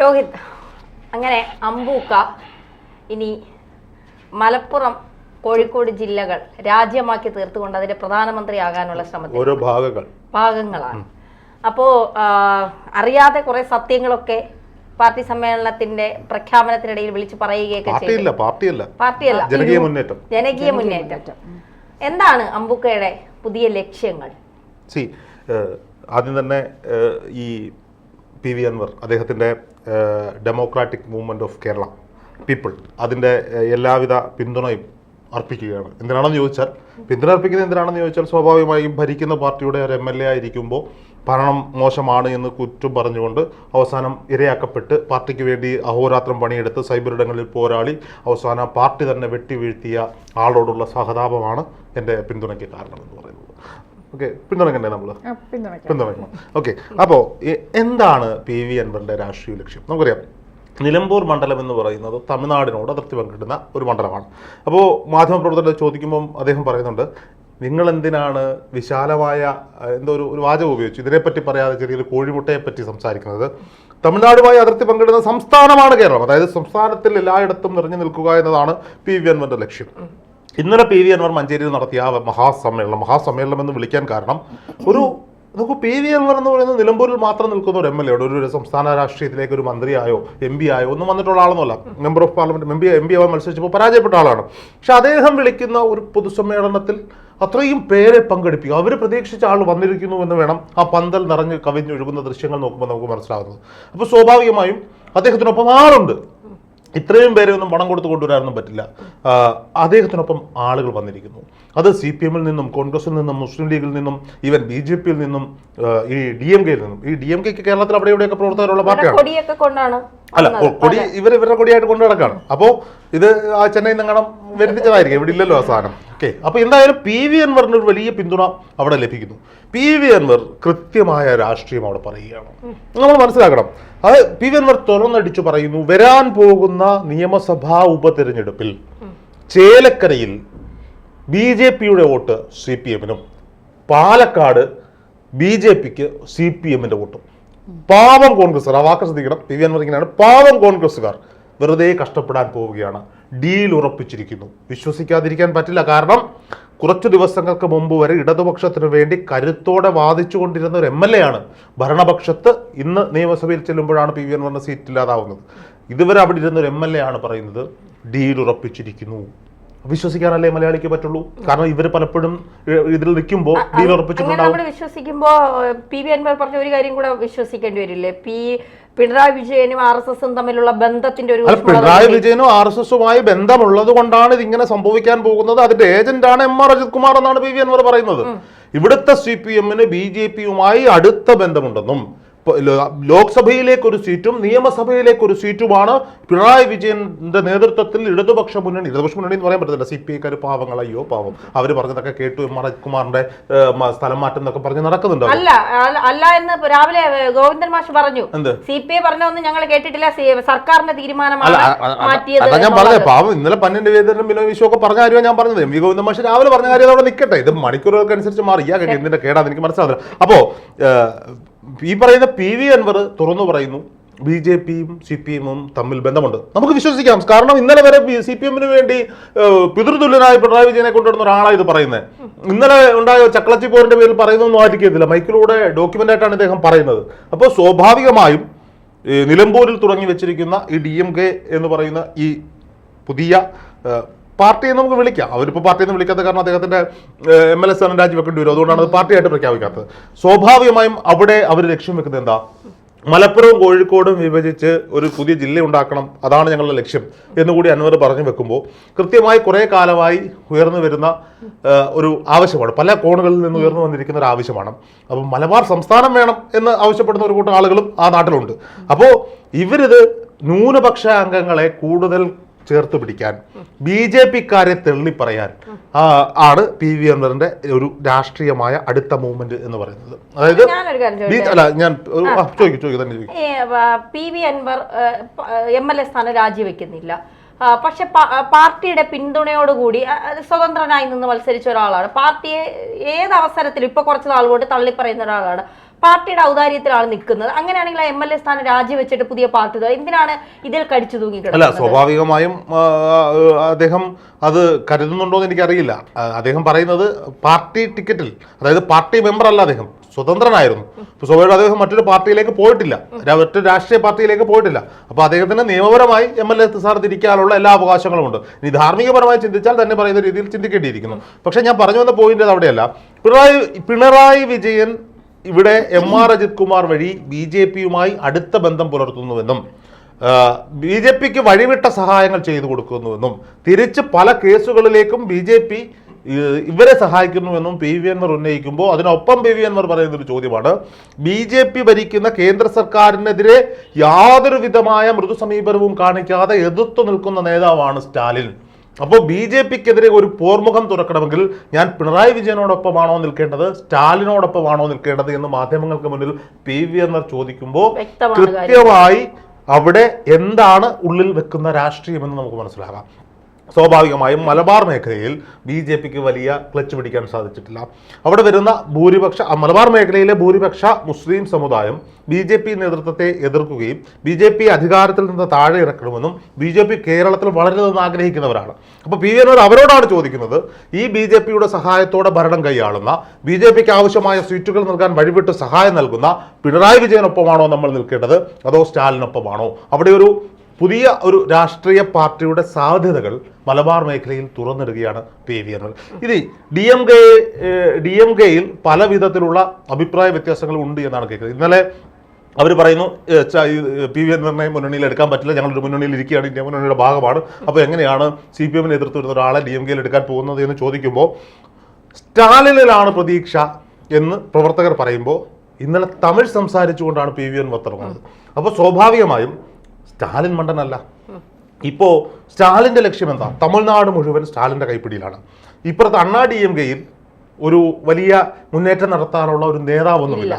രോഹിത് അങ്ങനെ അമ്പൂക്ക ഇനി മലപ്പുറം കോഴിക്കോട് ജില്ലകൾ രാജ്യമാക്കി തീർത്തുകൊണ്ട് അതിന്റെ പ്രധാനമന്ത്രിയാകാനുള്ള ശ്രമത്തിൽ ഓരോ ഭാഗങ്ങൾ. ഭാഗങ്ങളാണ്. അപ്പോ അറിയാതെ കുറെ സത്യങ്ങളൊക്കെ പാർട്ടി സമ്മേളനത്തിന്റെ പ്രഖ്യാപനത്തിനിടയിൽ വിളിച്ചു പറയുകയൊക്കെ ചെയ്തു. പാർട്ടിയില്ല ജനകീയ മുന്നേറ്റം. ജനകീയ മുന്നേറ്റം. എന്താണ് അമ്പുക്കയുടെ പുതിയ ലക്ഷ്യങ്ങൾ? സി ആദ്യം തന്നെ ഈ പി വി അൻവർ അദ്ദേഹത്തിന്റെ democratic movement of Kerala people അതിന്റെ എല്ലാവിധ പിന്തുണയും അർപ്പിക്കുകയാണ്. എന്തിനാണെന്ന് ചോദിച്ചാൽ പിന്തുണ അർപ്പിക്കുന്നത് എന്തിനാണെന്ന് ചോദിച്ചാൽ സ്വാഭാവികമായും ഭരിക്കുന്ന പാർട്ടിയുടെ ഒരു എം എൽ എ ആയിരിക്കുമ്പോൾ ഭരണം മോശമാണ് എന്ന് കുറ്റം പറഞ്ഞുകൊണ്ട് അവസാനം ഇരയാക്കപ്പെട്ട് പാർട്ടിക്ക് വേണ്ടി അഹോരാത്രം പണിയെടുത്ത് സൈബറിടങ്ങളിൽ പോരാളി അവസാനം പാർട്ടി തന്നെ വെട്ടി വീഴ്ത്തിയ ആളോടുള്ള സഹതാപമാണ് എന്റെ പിന്തുണയ്ക്ക് കാരണം എന്ന് പറയുന്നത്. ഓക്കെ പിന്തുണക്കണ്ടേ നമ്മൾ പിന്തുണയ്ക്കാം. പിന്തുണയ്ക്കണം. ഓക്കെ അപ്പോൾ എന്താണ് പി വി അൻവറിന്റെ രാഷ്ട്രീയ ലക്ഷ്യം? നമുക്കറിയാം നിലമ്പൂർ മണ്ഡലം എന്ന് പറയുന്നത് തമിഴ്നാടിനോട് അതിർത്തി പങ്കിടുന്ന ഒരു മണ്ഡലമാണ്. അപ്പോൾ മാധ്യമപ്രവർത്തകർ ചോദിക്കുമ്പോൾ അദ്ദേഹം പറയുന്നുണ്ട് നിങ്ങൾ എന്തിനാണ് വിശാലമായ എന്തോ ഒരു ഒരു വാചകം ഉപയോഗിച്ചു ഇതിനെപ്പറ്റി പറയാതെ ചെറിയൊരു കോഴിമുട്ടയെ പറ്റി സംസാരിക്കുന്നത്? തമിഴ്നാടുമായി അതിർത്തി പങ്കിടുന്ന സംസ്ഥാനമാണ് കേരളം. അതായത് സംസ്ഥാനത്തിൽ എല്ലായിടത്തും നിറഞ്ഞു നിൽക്കുക എന്നതാണ് പി വി എൻവന്റെ ലക്ഷ്യം. ഇന്നലെ പി വി അൻവർ മഞ്ചേരിയിൽ നടത്തിയ ആ മഹാസമ്മേളനം മഹാസമ്മേളനം എന്ന് വിളിക്കാൻ കാരണം ഒരു നമുക്ക് പി വി അൻവർ എന്ന് പറയുന്നത് നിലമ്പൂരിൽ മാത്രം നിൽക്കുന്ന ഒരു എം എൽ എ ഒരു സംസ്ഥാന രാഷ്ട്രീയത്തിലേക്ക് ഒരു മന്ത്രിയായോ എം പി ആയോ ഒന്നും വന്നിട്ടുള്ള ആളൊന്നുമല്ല. Member of parliament M P M P ആവാൻ മത്സരിച്ചപ്പോൾ പരാജയപ്പെട്ട ആളാണ്. പക്ഷെ അദ്ദേഹം വിളിക്കുന്ന ഒരു പൊതുസമ്മേളനത്തിൽ അത്രയും പേരെ പങ്കെടുപ്പിക്കും. അവർ പ്രതീക്ഷിച്ച ആൾ വന്നിരിക്കുന്നു എന്ന് വേണം ആ പന്തൽ നിറഞ്ഞ് കവിഞ്ഞൊഴുകുന്ന ദൃശ്യങ്ങൾ നോക്കുമ്പോൾ നമുക്ക് മനസ്സിലാകുന്നത് അപ്പോൾ സ്വാഭാവികമായും അദ്ദേഹത്തിനൊപ്പം ആളുണ്ട്. ഇത്രയും പേരെ ഒന്നും പണം കൊടുത്ത് കൊണ്ടുവരാനൊന്നും പറ്റില്ല. അദ്ദേഹത്തിനൊപ്പം ആളുകൾ വന്നിരിക്കുന്നു. അത് സി പി എമ്മിൽ നിന്നും കോൺഗ്രസിൽ നിന്നും മുസ്ലിം ലീഗിൽ നിന്നും ഈവൻ ബി ജെ പിയിൽ നിന്നും ഈ ഡി എം കെയിൽ നിന്നും. ഈ ഡി എം കെക്ക് കേരളത്തിൽ അവിടെ ഇവിടെയൊക്കെ പ്രവർത്തകരുള്ള പാർട്ടിയാണ്? അല്ല കൊടി ഇവർ ഇവരുടെ കൊടിയായിട്ട് കൊണ്ടു നടക്കാണ്. അപ്പോൾ ഇത് ആ ചെന്നൈ നിങ്ങളും വരുത്തിച്ചതായിരിക്കും. ഇവിടെ ഇല്ലല്ലോ ആ സാധനം. ഓക്കെ അപ്പോൾ എന്തായാലും പി വി അൻവറിന് ഒരു വലിയ പിന്തുണ അവിടെ ലഭിക്കുന്നു. പി വി അൻവർ കൃത്യമായ രാഷ്ട്രീയം അവിടെ പറയുകയാണ്. നമ്മൾ മനസ്സിലാക്കണം. അത് പി വി അൻവർ തുറന്നടിച്ചു പറയുന്നു വരാൻ പോകുന്ന നിയമസഭാ ഉപതെരഞ്ഞെടുപ്പിൽ ചേലക്കരയിൽ ബി ജെ പിയുടെ വോട്ട് സി പി എമ്മിനും പാലക്കാട് ബി ജെ പിക്ക് സി പി എമ്മിന്റെ വോട്ടും. പാവം കോൺഗ്രസ് ആ വാക്ക് ശ്രദ്ധിക്കണം. പി വി അൻവർ പാവം കോൺഗ്രസ്സുകാർ വെറുതെ കഷ്ടപ്പെടാൻ പോവുകയാണ്. ഡീൽ ഉറപ്പിച്ചിരിക്കുന്നു. വിശ്വസിക്കാതിരിക്കാൻ പറ്റില്ല. കാരണം കുറച്ചു ദിവസങ്ങൾക്ക് മുമ്പ് വരെ ഇടതുപക്ഷത്തിന് വേണ്ടി കരുത്തോടെ വാദിച്ചുകൊണ്ടിരുന്ന ഒരു എം എൽ എ ആണ് ഭരണപക്ഷത്ത് ഇന്ന് നിയമസഭയിൽ ചെല്ലുമ്പോഴാണ് പി വി അൻവറിന്റെ സീറ്റ് ഇല്ലാതാവുന്നത്. ഇതുവരെ അവിടെ ഇരുന്ന ഒരു എം എൽ എ ആണ് പറയുന്നത് ഡീൽ ഉറപ്പിച്ചിരിക്കുന്നു. വിശ്വസിക്കാനല്ലേ മലയാളിക്ക് പറ്റുള്ളൂ? കാരണം ഇവർ പലപ്പോഴും ഇതിൽ നിൽക്കുമ്പോൾ ഡീൽ ഉറപ്പിച്ചിട്ടുണ്ടാവും നമ്മൾ വിശ്വസിക്കുമ്പോ പി വി അൻവർ പറഞ്ഞ ഒരു കാര്യം കൂടെ വിശ്വസിക്കേണ്ടി വരില്ലേ? പി പിണറായി വിജയനും ആർ എസ് എസും തമ്മിലുള്ള ബന്ധത്തിന്റെ ഒരു പിണറായി വിജയനും ആർ എസ് എസുമായി ബന്ധമുള്ളത് കൊണ്ടാണ് ഇതിങ്ങനെ സംഭവിക്കാൻ പോകുന്നത്. അതിന്റെ ഏജന്റാണ് എം ആർ അജിത് കുമാർ എന്നാണ് പി വി അൻവർ പറയുന്നത്. ഇവിടുത്തെ സി പി എമ്മിന് ബി ജെ പിയുമായി അടുത്ത ബന്ധമുണ്ടെന്നും ഇപ്പൊ ലോ- ലോക്സഭയിലേക്ക് ഒരു സീറ്റും നിയമസഭയിലേക്ക് ഒരു സീറ്റുമാണ് പിണറായി വിജയന്റെ നേതൃത്വത്തിൽ ഇടതുപക്ഷ മുന്നണി ഇടതുപക്ഷ മുന്നണി എന്ന് പറയാൻ പറ്റത്തില്ല. സി പി ഐക്കാർ പാവങ്ങൾ അയ്യോ പാവം. അവർ പറഞ്ഞതൊക്കെ കേട്ടു എം ആർ കുമാറിന്റെ സ്ഥലം മാറ്റം എന്നൊക്കെ പറഞ്ഞ് നടക്കുന്നുണ്ട്? അല്ല അല്ല- എന്ന് രാവിലെ ഗോവിന്ദൻ മാഷ് പറഞ്ഞു? സി പി ഐ പറഞ്ഞൊന്നും ഞങ്ങൾ കേട്ടിട്ടില്ല. സർക്കാരിന്റെ തീരുമാനമാണ് അതാ ഞാൻ പറഞ്ഞത്. പാവം ഇന്നലെ പന്നിന്റെ വേദനും ബിനോയ് വിശ്വ ഒക്കെ പറഞ്ഞ കാര്യമാണ് ഞാൻ പറഞ്ഞത്. എം വി ഗോവിന്ദൻ മാഷ് രാവിലെ പറഞ്ഞ കാര്യം അവിടെ നിൽക്കട്ടെ. ഇത് മണിക്കൂറുകൾക്ക് അനുസരിച്ച് മാറി ഇതിന്റെ കേടാന്ന് എനിക്ക് മനസ്സിലാവില്ല അപ്പോ ഈ പറയുന്ന പി വി അൻവർ തുറന്നു പറയുന്നു ബി ജെ പിയും സി പി എമ്മും തമ്മിൽ ബന്ധമുണ്ട്. നമുക്ക് വിശ്വസിക്കാം. കാരണം ഇന്നലെ വരെ സി പി എമ്മിന് വേണ്ടി പിതൃതുല്യനായ പിണറായി വിജയനെ കൊണ്ടുവരുന്ന ഒരാളാണ് ഇത് പറയുന്നത്. ഇന്നലെ ഉണ്ടായ ചക്ലച്ചി പോറിന്റെ പേരിൽ പറയുന്നൊന്നും ആയിരിക്കത്തില്ല മൈക്കിലൂടെ ഡോക്യുമെന്റ് ആയിട്ടാണ് ഇദ്ദേഹം പറയുന്നത്. അപ്പോൾ സ്വാഭാവികമായും നിലമ്പൂരിൽ തുടങ്ങി വെച്ചിരിക്കുന്ന ഈ ഡി എം കെ എന്ന് പറയുന്ന ഈ പുതിയ പാർട്ടിയെ നമുക്ക് വിളിക്കാം. അവരിപ്പോൾ പാർട്ടിയെന്ന് വിളിക്കാത്ത കാരണം അദ്ദേഹത്തിന്റെ എം എൽ എ സ്ഥാനം രാജിവെക്കേണ്ടി വരും. അതുകൊണ്ടാണ് അത് പാർട്ടിയായിട്ട് പ്രഖ്യാപിക്കാത്തത്. സ്വാഭാവികമായും അവിടെ അവർ ലക്ഷ്യം വെക്കുന്നത് എന്താ? മലപ്പുറവും കോഴിക്കോടും വിഭജിച്ച് ഒരു പുതിയ ജില്ല ഉണ്ടാക്കണം. അതാണ് ഞങ്ങളുടെ ലക്ഷ്യം എന്നുകൂടി അൻവർ പറഞ്ഞു വെക്കുമ്പോൾ കൃത്യമായി കുറേ കാലമായി ഉയർന്നു വരുന്ന ഒരു ആവശ്യമാണ്. പല കോണുകളിൽ നിന്ന് ഉയർന്നു വന്നിരിക്കുന്ന ഒരു ആവശ്യമാണ്. അപ്പോൾ മലബാർ സംസ്ഥാനം വേണം എന്ന് ആവശ്യപ്പെടുന്ന ഒരു കൂട്ടം ആളുകളും ആ നാട്ടിലുണ്ട്. അപ്പോൾ ഇവരിത് ന്യൂനപക്ഷ അംഗങ്ങളെ കൂടുതൽ ചേർത്ത് പിടിക്കാൻ. ബി ജെ പിക്കാരെ തെള്ളിപ്പറയാൻ ആ, ആണ് പി വി അൻവറിന്റെ ഒരു രാഷ്ട്രീയമായ അടുത്ത മൂവ്മെന്റ് എന്ന് പറയുന്നത്. അതായത് അല്ല ഞാൻ ചോദിക്കും ചോദിക്കൂ തന്നെ ചോദിക്കും. P V Anvar M L A സ്ഥാനം രാജിവെക്കുന്നില്ല. പക്ഷെ പാർട്ടിയുടെ പിന്തുണയോടുകൂടി സ്വതന്ത്രനായി നിന്ന് മത്സരിച്ച ഒരാളാണ്. പാർട്ടിയെ ഏത് അവസരത്തിലും ഇപ്പൊ കുറച്ച് നാൾ കൊണ്ട് തള്ളിപ്പറയുന്ന ഒരാളാണ്. പാർട്ടിയുടെ ഔദാര്യത്തിലാണ് നിൽക്കുന്നത്. അങ്ങനെയാണെങ്കിൽ ആ എം എൽ എ സ്ഥാനം രാജിവെച്ചിട്ട് പുതിയ പാർട്ടി എന്തിനാണ് ഇതിൽ കടിച്ചു തൂങ്ങി അല്ല സ്വാഭാവികമായും അദ്ദേഹം അത് കരുതുന്നുണ്ടോ എന്ന് എനിക്കറിയില്ല. അദ്ദേഹം പറയുന്നത് പാർട്ടി ടിക്കറ്റിൽ അതായത് പാർട്ടി മെമ്പർ അല്ല അദ്ദേഹം സ്വതന്ത്രനായിരുന്നു. സ്വാഭാവികം അദ്ദേഹം മറ്റൊരു പാർട്ടിയിലേക്ക് പോയിട്ടില്ല. മറ്റൊരു രാഷ്ട്രീയ പാർട്ടിയിലേക്ക് പോയിട്ടില്ല. അപ്പോൾ അദ്ദേഹത്തിന് നിയമപരമായി എം എൽ എ സ്ഥാനത്ത് ഇരിക്കാനുള്ള എല്ലാ അവകാശങ്ങളും ഉണ്ട്. ഇനി ധാർമ്മികപരമായി ചിന്തിച്ചാൽ തന്നെ പറയുന്ന രീതിയിൽ ചിന്തിക്കേണ്ടിയിരിക്കുന്നു. പക്ഷെ ഞാൻ പറഞ്ഞു വന്ന പോയിന്റ് അവിടെയല്ല. പിണറായി പിണറായി വിജയൻ ഇവിടെ എം ആർ അജിത് കുമാർ വഴി ബി ജെ പിയുമായി അടുത്ത ബന്ധം പുലർത്തുന്നുവെന്നും ബി ജെ പിക്ക് വഴിവിട്ട സഹായങ്ങൾ ചെയ്തു കൊടുക്കുന്നുവെന്നും തിരിച്ച് പല കേസുകളിലേക്കും ബി ജെ പി ഇവരെ സഹായിക്കുന്നുവെന്നും പി വി എൻവർ ഉന്നയിക്കുമ്പോൾ അതിനൊപ്പം പി വി എൻവർ പറയുന്ന ഒരു ചോദ്യമാണ്. ബി ജെ പി ഭരിക്കുന്ന കേന്ദ്ര സർക്കാരിനെതിരെ യാതൊരു വിധമായ മൃദുസമീപനവും കാണിക്കാതെ എതിർത്തു നിൽക്കുന്ന നേതാവാണ് സ്റ്റാലിൻ. അപ്പോൾ ബി ജെ പിക്കെതിരെ ഒരു പോർമുഖം തുറക്കണമെങ്കിൽ ഞാൻ പിണറായി വിജയനോടൊപ്പമാണോ നിൽക്കേണ്ടത്? സ്റ്റാലിനോടൊപ്പമാണോ നിൽക്കേണ്ടത് എന്ന് മാധ്യമങ്ങൾക്ക് മുന്നിൽ പി വി എന്നർ ചോദിക്കുമ്പോൾ കൃത്യമായി അവിടെ എന്താണ് ഉള്ളിൽ വെക്കുന്ന രാഷ്ട്രീയമെന്ന് നമുക്ക് മനസ്സിലാകാം. സ്വാഭാവികമായും മലബാർ മേഖലയിൽ ബി ജെ പിക്ക് വലിയ ക്ലച്ച് പിടിക്കാൻ സാധിച്ചിട്ടില്ല. അവിടെ വരുന്ന ഭൂരിപക്ഷ മലബാർ മേഖലയിലെ ഭൂരിപക്ഷ മുസ്ലിം സമുദായം ബി ജെ പി നേതൃത്വത്തെ എതിർക്കുകയും ബി ജെ പി അധികാരത്തിൽ നിന്ന് താഴെ ഇറക്കണമെന്നും ബി ജെ പി കേരളത്തിൽ വളരുന്നതെന്ന് ആഗ്രഹിക്കുന്നവരാണ്. അപ്പോൾ പി വി എന്നോട് അവരോടാണ് ചോദിക്കുന്നത് ഈ ബി ജെ പിയുടെ സഹായത്തോടെ ഭരണം കൈയാളുന്ന ബി ജെ പിക്ക് ആവശ്യമായ സീറ്റുകൾ നൽകാൻ വഴിവിട്ട് സഹായം നൽകുന്ന പിണറായി വിജയനൊപ്പമാണോ നമ്മൾ നിൽക്കേണ്ടത്? അതോ സ്റ്റാലിനൊപ്പമാണോ? അവിടെ ഒരു പുതിയ ഒരു രാഷ്ട്രീയ പാർട്ടിയുടെ സാധ്യതകൾ മലബാർ മേഖലയിൽ തുറന്നിടുകയാണ് പി വി എന്നത് ഇത് D M K D M കെയിൽ പല വിധത്തിലുള്ള അഭിപ്രായ വ്യത്യാസങ്ങൾ ഉണ്ട് എന്നാണ് കേൾക്കുന്നത്. ഇന്നലെ അവർ പറയുന്നു പി വി എൻവറിനെ മുന്നണിയിൽ എടുക്കാൻ പറ്റില്ല ഞങ്ങളൊരു മുന്നണിയിൽ ഇരിക്കുകയാണ് ഇന്ത്യ മുന്നണിയുടെ ഭാഗമാണ്. അപ്പോൾ എങ്ങനെയാണ് സി പി എമ്മിന് എതിർത്ത് വരുന്ന ഒരാളെ ഡി എം കെയിൽ എടുക്കാൻ പോകുന്നത് എന്ന് ചോദിക്കുമ്പോൾ സ്റ്റാലിനിലാണ് പ്രതീക്ഷ എന്ന് പ്രവർത്തകർ പറയുമ്പോൾ ഇന്നലെ തമിഴ് സംസാരിച്ചുകൊണ്ടാണ് പി വി എൻവർ തുടങ്ങുന്നത് അപ്പോൾ സ്വാഭാവികമായും സ്റ്റാലിൻ മണ്ടനല്ല. ഇപ്പോ സ്റ്റാലിന്റെ ലക്ഷ്യം എന്താ? തമിഴ്നാട് മുഴുവൻ സ്റ്റാലിന്റെ കൈപ്പിടിയിലാണ്. ഇപ്പുറത്ത് അണ്ണാ ഡി എം കെയിൽ ഒരു വലിയ മുന്നേറ്റം നടത്താനുള്ള ഒരു നേതാവൊന്നുമില്ല.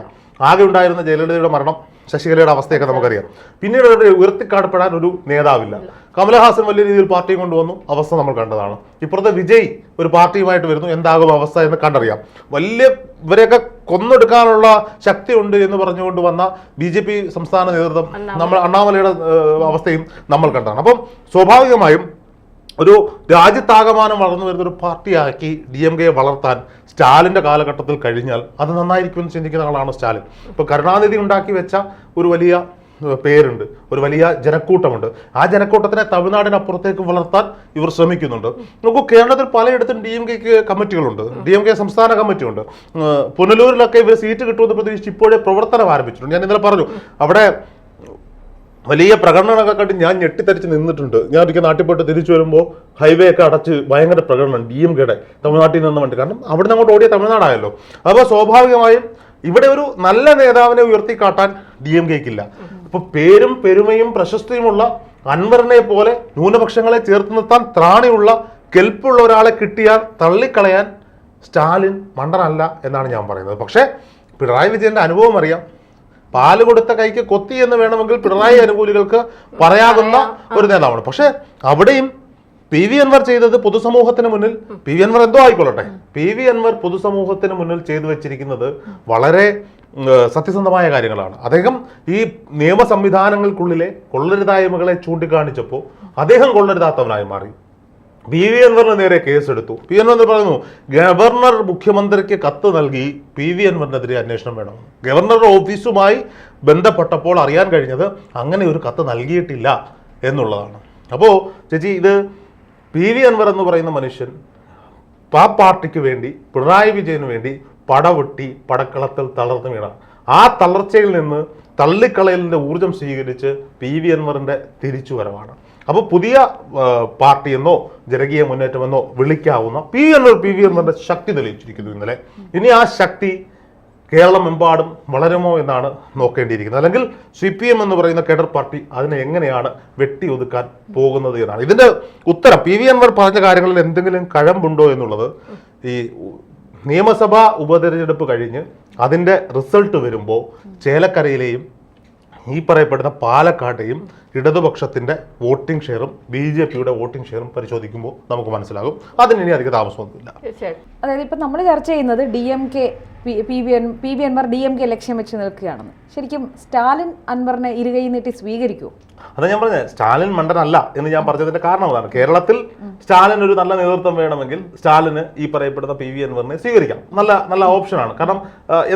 ആകെ ഉണ്ടായിരുന്ന ജയലളിതയുടെ മരണം ശശികലയുടെ അവസ്ഥയൊക്കെ നമുക്കറിയാം. പിന്നീട് അവരുടെ ഉയർത്തിക്കാടപ്പെടാൻ ഒരു നേതാവില്ല. കമലഹാസൻ വലിയ രീതിയിൽ പാർട്ടിയും കൊണ്ടുവന്നു. അവസ്ഥ നമ്മൾ കണ്ടതാണ്. ഇപ്പുറത്തെ വിജയ് ഒരു പാർട്ടിയുമായിട്ട് വരുന്നു. എന്താകും അവസ്ഥ എന്ന് കണ്ടറിയാം. വലിയ ഇവരെയൊക്കെ കൊന്നെടുക്കാനുള്ള ശക്തിയുണ്ട് എന്ന് പറഞ്ഞുകൊണ്ട് വന്ന ബി ജെ പി സംസ്ഥാന നേതൃത്വം നമ്മൾ അണ്ണാമലയുടെ അവസ്ഥയും നമ്മൾ കണ്ടതാണ് അപ്പം സ്വാഭാവികമായും ഒരു രാജ്യത്താകമാനം വളർന്നു വരുന്ന ഒരു പാർട്ടിയാക്കി ഡി എം കെയെ വളർത്താൻ സ്റ്റാലിന്റെ കാലഘട്ടത്തിൽ കഴിഞ്ഞാൽ അത് നന്നായിരിക്കുമെന്ന് ചിന്തിക്കുന്ന ആളാണ് സ്റ്റാലിൻ. ഇപ്പോൾ കരുണാനിധി ഉണ്ടാക്കി വെച്ച ഒരു വലിയ പേരുണ്ട്. ഒരു വലിയ ജനക്കൂട്ടമുണ്ട്. ആ ജനക്കൂട്ടത്തിനെ തമിഴ്നാടിനപ്പുറത്തേക്ക് വളർത്താൻ ഇവർ ശ്രമിക്കുന്നുണ്ട്. നോക്കൂ കേരളത്തിൽ പലയിടത്തും ഡി എം കെക്ക് കമ്മിറ്റികളുണ്ട്. ഡി എം കെ സംസ്ഥാന കമ്മിറ്റിയുണ്ട്. പുനലൂരിലൊക്കെ ഇവർ സീറ്റ് കിട്ടുമെന്ന് പ്രതീക്ഷിച്ച് ഇപ്പോഴേ പ്രവർത്തനം ആരംഭിച്ചിട്ടുണ്ട്. ഞാൻ ഇന്നലെ പറഞ്ഞു അവിടെ വലിയ പ്രകടനമൊക്കെ കണ്ട് ഞാൻ ഞെട്ടിത്തരിച്ച് നിന്നിട്ടുണ്ട്. ഞാൻ ഒരിക്കൽ നാട്ടിൽ പോയിട്ട് തിരിച്ചു വരുമ്പോൾ ഹൈവേ ഒക്കെ അടച്ച് ഭയങ്കര പ്രകടനം ഡി എം കെയുടെ തമിഴ്നാട്ടിൽ നിന്ന് വേണ്ടി കാരണം അവിടെ നിന്ന് അങ്ങോട്ട് ഓടിയ തമിഴ്നാടായല്ലോ. അപ്പോൾ സ്വാഭാവികമായും ഇവിടെ ഒരു നല്ല നേതാവിനെ ഉയർത്തി കാട്ടാൻ ഡി എം കെക്കില്ല അപ്പൊ പേരും പെരുമയും പ്രശസ്തിയുമുള്ള അൻവറിനെ പോലെ ന്യൂനപക്ഷങ്ങളെ ചേർത്ത് നിർത്താൻ ത്രാണിയുള്ള കെൽപ്പുള്ള ഒരാളെ കിട്ടിയാൽ തള്ളിക്കളയാൻ സ്റ്റാലിൻ മണ്ടനല്ല എന്നാണ് ഞാൻ പറയുന്നത്. പക്ഷേ പിണറായി വിജയന്റെ അനുഭവം അറിയാം. പാൽ കൊടുത്ത കൈക്ക് കൊത്തി എന്ന് വേണമെങ്കിൽ പിണറായി അനുകൂലികൾക്ക് പറയാവുന്ന ഒരു നേതാവാണ്. പക്ഷേ അവിടെയും പി വി അൻവർ ചെയ്തത് പൊതുസമൂഹത്തിന് മുന്നിൽ പി വി അൻവർ എന്തോ ആയിക്കൊള്ളട്ടെ. പി വി അൻവർ പൊതുസമൂഹത്തിന് മുന്നിൽ ചെയ്തു വെച്ചിരിക്കുന്നത് വളരെ സത്യസന്ധമായ കാര്യങ്ങളാണ്. അദ്ദേഹം ഈ നിയമ സംവിധാനങ്ങൾക്കുള്ളിലെ കൊള്ളരുതായ്മകളെ ചൂണ്ടിക്കാണിച്ചപ്പോൾ അദ്ദേഹം കൊള്ളരുതാത്തവനായി മാറി. പി. വി. അൻവറിന് നേരെ കേസെടുത്തു. പി. അൻവർ പറയുന്നു ഗവർണർ മുഖ്യമന്ത്രിക്ക് കത്ത് നൽകി പി. വി. അൻവറിനെതിരെ അന്വേഷണം വേണം. ഗവർണറുടെ ഓഫീസുമായി ബന്ധപ്പെട്ടപ്പോൾ അറിയാൻ കഴിഞ്ഞത് അങ്ങനെ ഒരു കത്ത് നൽകിയിട്ടില്ല എന്നുള്ളതാണ്. അപ്പോൾ ചേച്ചി ഇത് പി. വി. അൻവർ എന്ന് പറയുന്ന മനുഷ്യൻ ആ പാർട്ടിക്ക് വേണ്ടി പിണറായി വിജയന് വേണ്ടി പടവെട്ടി പടക്കളത്തിൽ തളർന്നു വീണ. ആ തളർച്ചയിൽ നിന്ന് തള്ളിക്കളയലിന്റെ ഊർജം സ്വീകരിച്ച് പി വി അൻവറിന്റെ തിരിച്ചുവരവാണ്. അപ്പോൾ പുതിയ പാർട്ടിയെന്നോ ജനകീയ മുന്നേറ്റമെന്നോ വിളിക്കാവുന്ന പി അൻവർ പി വി അൻവറിന്റെ ശക്തി തെളിയിച്ചിരിക്കുന്നു ഇന്നലെ. ഇനി ആ ശക്തി കേരളമെമ്പാടും വളരുമോ എന്നാണ് നോക്കേണ്ടിയിരിക്കുന്നത്. അല്ലെങ്കിൽ സി പി എം എന്ന് പറയുന്ന കേഡർ പാർട്ടി അതിനെ എങ്ങനെയാണ് വെട്ടി ഒതുക്കാൻ പോകുന്നത് എന്നാണ്. ഇതിന്റെ ഉത്തരം പി വി അൻവർ പറഞ്ഞ കാര്യങ്ങളിൽ എന്തെങ്കിലും കഴമ്പുണ്ടോ എന്നുള്ളത് ഈ നിയമസഭാ ഉപതെരഞ്ഞെടുപ്പ് കഴിഞ്ഞ് അതിന്റെ റിസൾട്ട് വരുമ്പോൾ ചേലക്കരയിലെയും ഈ പറയപ്പെടുന്ന പാലക്കാട്ടെയും ഇടതുപക്ഷത്തിന്റെ വോട്ടിംഗ് ഷെയറും ബി ജെ പിയുടെ വോട്ടിംഗ് ഷെയറും പരിശോധിക്കുമ്പോൾ നമുക്ക് മനസ്സിലാകും. അതിന് ഇനി അധികം താമസമൊന്നുമില്ല. അതായത് ഇപ്പം നമ്മൾ ചർച്ച ചെയ്യുന്നത് D M K P V N P V എൻമാർ ഡി എം കെ ലക്ഷ്യം വെച്ച് നിൽക്കുകയാണെന്ന്. ശരിക്കും സ്റ്റാലിൻ അൻവറിനെ ഇരുകൈ നീട്ടി സ്വീകരിക്കുമോ അത് ഞാൻ പറഞ്ഞത് സ്റ്റാലിൻ മണ്ടനല്ല എന്ന് ഞാൻ പറഞ്ഞതിന്റെ കാരണം അതാണ് കേരളത്തിൽ സ്റ്റാലിൻ ഒരു നല്ല നേതൃത്വം വേണമെങ്കിൽ സ്റ്റാലിന് ഈ പറയപ്പെടുന്ന പി വി എൻവറിനെ സ്വീകരിക്കാം. നല്ല നല്ല ഓപ്ഷനാണ് കാരണം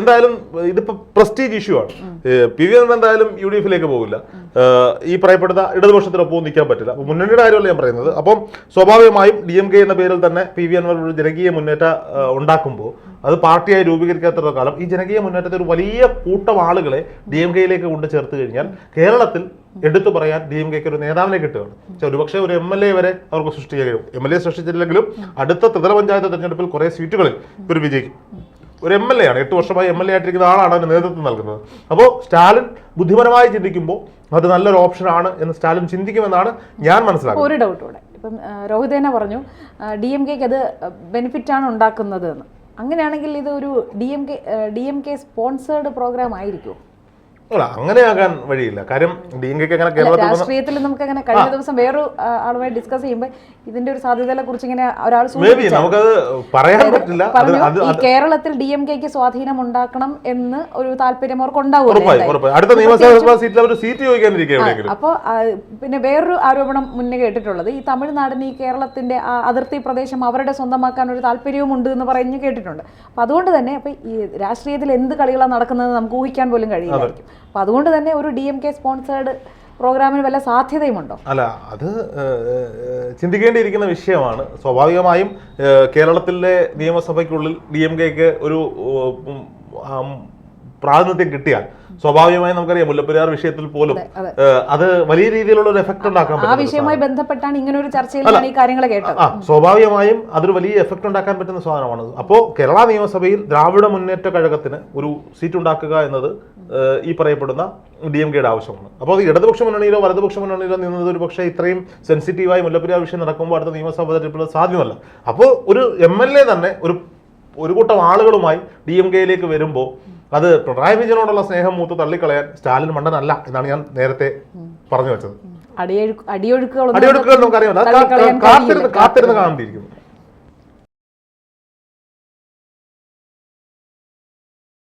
എന്തായാലും ഇതിപ്പോ പ്രസ്റ്റീജ് ഇഷ്യൂ ആണ്. പി വി എൻവർ എന്തായാലും യു ഡി എഫിലേക്ക് പോകില്ല ഈ പറയപ്പെടുന്ന ഇടതുപക്ഷത്തിനൊപ്പം നിൽക്കാൻ പറ്റില്ല. മുന്നണിയുടെ കാര്യമല്ല ഞാൻ പറയുന്നത്. അപ്പം സ്വാഭാവികമായും ഡി എം കെ എന്ന പേരിൽ തന്നെ പി വി എൻവർ ഒരു ജനകീയ മുന്നേറ്റ ഉണ്ടാക്കുമ്പോൾ അത് പാർട്ടിയായി രൂപീകരിക്കാത്ത കാലം ഈ ജനകീയ മുന്നേറ്റത്തെ ഒരു വലിയ കൂട്ടം ആളുകളെ ഡി എം കെയിലേക്ക് കൊണ്ട് ചേർത്ത് കഴിഞ്ഞാൽ കേരളത്തിൽ എടുത്തു പറയാൻ ഡി എം കെക്ക് ഒരു നേതാവിനെ കിട്ടുകയാണ്. പക്ഷെ ഒരുപക്ഷെ ഒരു എം എൽ എ വരെ അവർക്ക് സൃഷ്ടിക്കാൻ കഴിയും. എം എൽ എ സൃഷ്ടിച്ചില്ലെങ്കിലും അടുത്ത ത്രിതല പഞ്ചായത്ത് തെരഞ്ഞെടുപ്പിൽ കുറെ സീറ്റുകളിൽ ഇവർ വിജയിക്കും. ഒരു എം എൽ എ ആണ്. എട്ട് വർഷമായി എം എൽ എ ആയിട്ടിരിക്കുന്ന ആളാണ് അതിന് നേതൃത്വം നൽകുന്നത്. അപ്പോൾ സ്റ്റാലിൻ ബുദ്ധിപരമായി ചിന്തിക്കുമ്പോൾ അത് നല്ലൊരു ഓപ്ഷൻ ആണ് എന്ന് സ്റ്റാലിൻ ചിന്തിക്കുമെന്നാണ് ഞാൻ മനസ്സിലാക്കുന്നത്. ഒരു ഡൗട്ട് കൂടെ. ഇപ്പം രോഹിത് തന്നെ പറഞ്ഞു ഡി എം കെക്ക് അത് ബെനിഫിറ്റാണ് ഉണ്ടാക്കുന്നത് എന്ന് അങ്ങനെയാണെങ്കിൽ ഇത് ഒരു D M K D M K sponsored program ആയിരിക്കുമോ? അല്ല അങ്ങനെയാകാൻ വഴിയില്ല. കാര്യം ഡി എം കെക്ക് അങ്ങനെ കേരളത്തിൽ രാഷ്ട്രീയത്തിൽ നമുക്ക് അങ്ങനെ കഴിഞ്ഞ ദിവസം വേറൊരു ആളുമായി ഡിസ്കസ് ചെയ്യുമ്പോൾ ഇതിന്റെ ഒരു സാധ്യതയെ കുറിച്ച് ഇങ്ങനെ ഒരാൾ നമുക്കത് പറയാൻ പറ്റില്ല. കേരളത്തിൽ ഡി എം കെക്ക് സ്വാധീനം ഉണ്ടാക്കണം എന്ന് ഒരു താല്പര്യം അവർക്ക് ഉറപ്പായി അടുത്ത നിയമസഭാ സീറ്റിൽ അവർ സീറ്റ് ചോദിക്കാനിരിക്കുക എവിടെയെങ്കിലും. അപ്പോൾ പിന്നെ വേറൊരു ആരോപണം മുന്നേ കേട്ടിട്ടുള്ളത്. ഈ തമിഴ്നാടിന് ഈ കേരളത്തിന്റെ ആ അതിർത്തി പ്രദേശം അവരുടെ സ്വന്തമാക്കാൻ ഒരു താല്പര്യവും ഉണ്ട് എന്ന് പറഞ്ഞു കേട്ടിട്ടുണ്ട്. അപ്പൊ അതുകൊണ്ട് തന്നെ അപ്പൊ ഈ രാഷ്ട്രീയത്തിൽ എന്ത് കളികളാണ് നടക്കുന്നത് നമുക്ക് ഊഹിക്കാൻ പോലും കഴിയില്ലായിരിക്കും. അപ്പൊ അതുകൊണ്ട് തന്നെ ഒരു ഡി എം കെ സ്പോൺസേഡ് പ്രോഗ്രാമിന് വല്ല സാധ്യതയുമുണ്ടോ? അല്ല അത് ചിന്തിക്കേണ്ടിയിരിക്കുന്ന വിഷയമാണ്. സ്വാഭാവികമായും കേരളത്തിലെ നിയമസഭയ്ക്കുള്ളിൽ ഡി എം കെക്ക് ഒരു പ്രാതിനിധ്യം കിട്ടിയാൽ സ്വാഭാവികമായി നമുക്കറിയാം മുല്ലപ്പെരിയാർ വിഷയത്തിൽ പോലും അത് വലിയ രീതിയിലുള്ള ഒരു എഫക്ട് ഉണ്ടാക്കാൻ ആ പറ്റും വിഷയവുമായി ബന്ധപ്പെട്ടാണ് ഇങ്ങനെ ഒരു ചർച്ചയിൽ ഈ കാര്യങ്ങൾ കേട്ടത്. ആ സ്വാഭാവികമായും അതൊരു വലിയ എഫക്ട് ഉണ്ടാക്കാൻ പറ്റുന്ന സാധനമാണ്. അപ്പോൾ കേരള നിയമസഭയിൽ ദ്രാവിഡ മുന്നേറ്റ കഴകത്തിന് ഒരു സീറ്റ് ഉണ്ടാക്കുക എന്നത് ഈ പറയപ്പെടുന്ന ഡി എം കെയുടെ ആവശ്യമാണ്. അപ്പോൾ ഇടതുപക്ഷ മുന്നണിയിലോ വലതുപക്ഷ മുന്നണിയിലോ നിന്നത് ഒരു പക്ഷേ ഇത്രയും സെൻസിറ്റീവായി മുല്ലപ്പെരിയാർ വിഷയം നടക്കുമ്പോൾ അടുത്ത നിയമസഭ തെരഞ്ഞെടുപ്പ് സാധ്യമല്ല. അപ്പോൾ ഒരു എം എൽ എ തന്നെ ഒരു ഒരു കൂട്ടം ആളുകളുമായി ഡി എം കെയിലേക്ക് വരുമ്പോൾ അത് പിണറായി വിജയനോടുള്ള സ്നേഹം മൂത്ത് തള്ളിക്കളയാൻ സ്റ്റാലിൻ മണ്ടനല്ല എന്നാണ് ഞാൻ നേരത്തെ പറഞ്ഞു വെച്ചത്. അടിയൊഴുക്കുകൾ നമുക്കറിയാം. കാത്തിരുന്ന് കാത്തിരുന്ന് കാണേണ്ടിയിരിക്കുന്നു